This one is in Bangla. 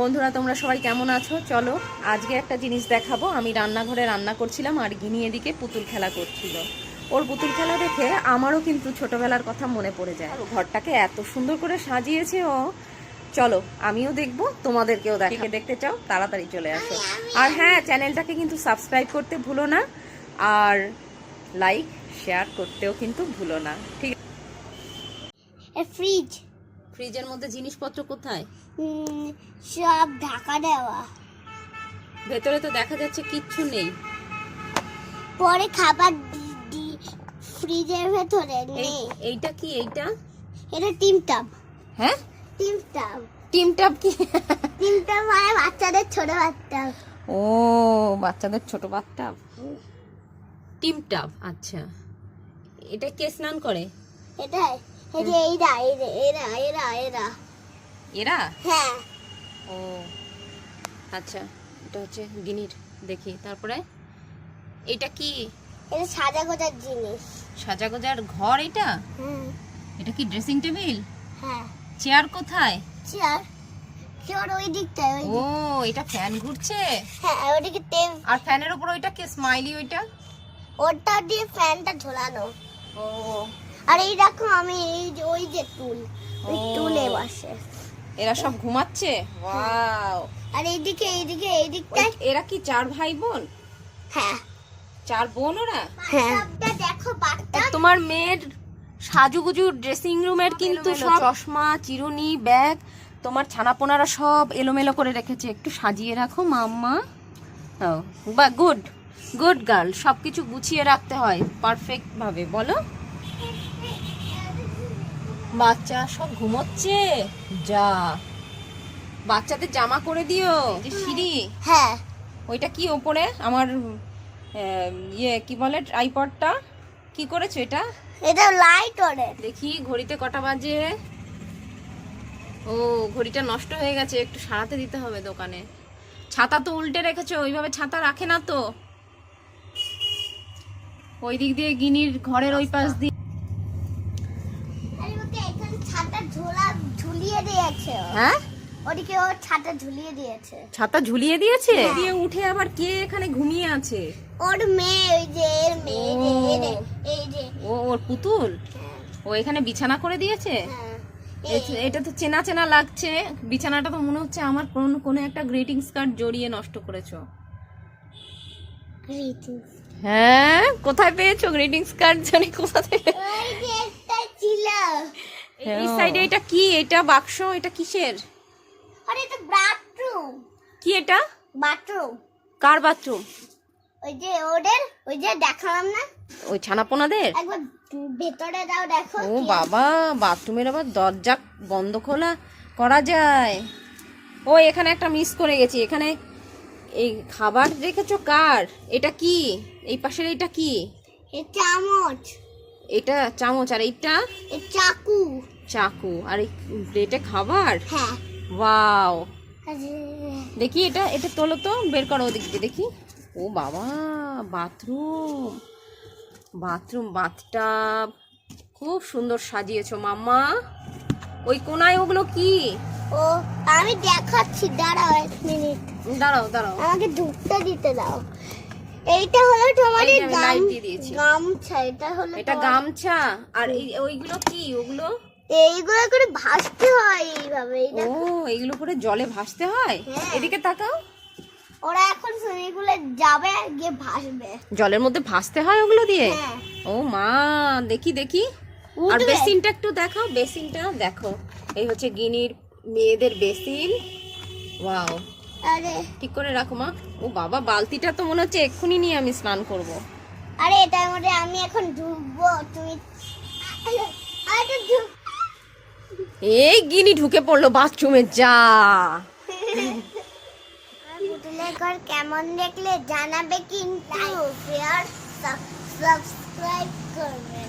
বন্ধুরা, তোমরা সবাই কেমন আছো? চলো, আজকে একটা জিনিস দেখাবো। আমি রান্নাঘরে রান্না করছিলাম আর গিনি এদিকে পুতুল খেলা করছিল। ওর পুতুল খেলা দেখে আমারও কিন্তু ছোটবেলার কথা মনে পড়ে যায়। ঘরটাকে এত সুন্দর করে সাজিয়েছে ও। চলো, আমিও দেখব, তোমাদেরকেও দেখে দেখতে চাও, তাড়াতাড়ি চলে আসো। আর হ্যাঁ চ্যানেলটাকে কিন্তু সাবস্ক্রাইব করতে ভুলো না। আর লাইক, শেয়ার করতেও কিন্তু ভুলো না। ঠিক ফ্রিজ ফ্রিজের মধ্যে জিনিসপত্র কোথায়? সব ঢাকা দেওয়া। ভেতরে তো দেখা যাচ্ছে কিচ্ছু নেই। পরে খাবার ফ্রিজের ভেতরে নেই। এইটা কি এইটা? এটা টিম টাপ। হ্যাঁ? টিম টাপ। টিম ট্যাপ কি? টিম টাপ মানে বাচ্চাদের ছোট বাচ্চা। ও বাচ্চাদের ছোট বাচ্চা। টিম টাপ আচ্ছা। এটা কে স্নান করে? এটাই। এই যে এরা এরা এরা। এরা? হ্যাঁ। ও আচ্ছা এটা হচ্ছে গিনির দেখি তারপরে? এটা কি? এটা সাজা গোজার জিনিস। সাজা গোজার ঘর এটা? হুম। এটা কি ড্রেসিং টেবিল? হ্যাঁ। চেয়ার কোথায়? চেয়ার। চেয়ার ওই দিকটায় ওই ও এটা ফ্যান ঘুরছে? হ্যাঁ ওইদিকে টেপ আর ফ্যানের উপর ওইটা কে স্মাইলি ওইটা? ওটা দিয়ে ফ্যানটা ঝোলানো। ও আর এই দেখো আমি এই যে ওই যে টুল ওই ও। টুলে বসে। এরা সব ঘুমাচ্ছে? ওয়াও। আর এইদিকে এইদিকে এই দিকটায় এরা কি চার ভাই বোন? হ্যাঁ। চার বোন ওরা? হ্যাঁ। দেখো বাচ্চা। তোমার মেয়ের সাজুগুজু ড্রেসিং রুমের কিন্তু সব চশমা চিরুনি ব্যাগ তোমার ছানাপোনারা সব এলোমেলো করে রেখেছে। একটু সাজিয়ে রাখো মাম্মা। ও বা গুড গুড গার্ল সব কিছু গুছিয়ে রাখতে হয় পারফেক্ট ভাবে বলো। বাচ্চা সব ঘুমোচ্ছে? যা। বাচ্চাদের জামা করে দিও যে সিঁড়ি। হ্যাঁ। ওইটা কি ওপরে? আমার ইয়ে কি বলে ট্রাইপডটা? কি করেছ এটা? এটা লাইট ওরে দেখি ঘড়িতে কটা বাজে। ও ঘড়িটা নষ্ট হয়ে গেছে একটু সারাতে দিতে হবে দোকানে। ছাতা তো উল্টে রেখেছো ওইভাবে ছাতা রাখে না তো। ওই দিক দিয়ে গিনির ঘরের ওই পাশ দিয়ে আরে ওকে এখানে ছাতা ঝোলা ঝুলিয়ে দিয়েছে। হ্যাঁ? ওদিকে ও ছাতা ঝুলিয়ে দিয়েছে। ছাতা ঝুলিয়ে দিয়েছে? দিয়ে উঠে আবার কে এখানে ঘুমিয়ে আছে? ওর মেয়ে ওই যে এর মেয়ে যে এই যে, ও। ওর পুতুল? হ্যাঁ, ও এখানে বিছানা করে দিয়েছে? হ্যাঁ। এটা তো চেনা চেনা লাগছে। বিছানাটা তো মনে হচ্ছে আমার কোন কোনো একটা গ্রিটিংস কার্ড জড়িয়ে নষ্ট করেছ। হ্যাঁ? কোথায় পেয়েছ গ্রিটিংস কার্ড জানি কোথা থেকে এই সাইডে এটা কি? এটা বাক্স? এটা কিসের? আরে এটা বাথরুম কি এটা? বাথরুম কার বাথরুম ওই যে ওদের ওই যে দেখালাম না? ওই ছানাপোনাদের? একবার ভেতরে যাও দেখো ও বাবা বাথরুমের আবার দরজা বন্ধ খোলা করা যায়। ও এখানে একটা মিস করে গেছি। এখানে এই খাবার রেখেছো কার? এটা কি? এই পাশের এটা কি? এ চামচ। এটা চামচ আর এইটা? চাকু। চাকু। আর এই প্লেটে খাবার? হ্যাঁ। ওয়াও। দেখি এটা এটা তোলো তো বের করো ওদিক দিয়ে দেখি। ও বাবা বাথরুম। Bathroom bathtub. খুব সুন্দর সাজিয়েছো মাম্মা। ওই কোনায় ওগুলো কি? ও আমি দেখাচ্ছি দাঁড়াও এক মিনিট। দাঁড়াও দাঁড়াও। আমাকে ঢুকতে দিতে দাও। এইটা হলো তোমাদের। গামছা এটা হলো এটা গামছা। আর এই ওইগুলো কি? ওগুলো? এইগুলো করে ভাসতে হয় এইভাবে এই ও এইগুলো করে জলে ভাসতে হয়? হ্যাঁ। এদিকে তাকাও। ওরা এখন সুইমিংপুলে যাবে গিয়ে ভাসবে। জলের মধ্যে ভাসতে হয় ওগুলো দিয়ে? হ্যাঁ। ও মা দেখি দেখি। আর বেসিনটা একটু দেখাও বেসিনটা দেখো। এই হচ্ছে গিনির মেয়েদের বেসিন। ওয়াও। আরে। ঠিক করে রাখো মা। ও বাবা বালতিটা তো মনে হচ্ছে এক্ষুনি নিয়ে আমি স্নান করব। আরে এটার মধ্যে আমি এখন ঢুকবো তুমি আরে এই গিনি ঢুকে পড়ল বাথরুমে যা। পুতুলের ঘর কেমন দেখলে জানাবে কিন্তু সাবস্ক্রাইব করবে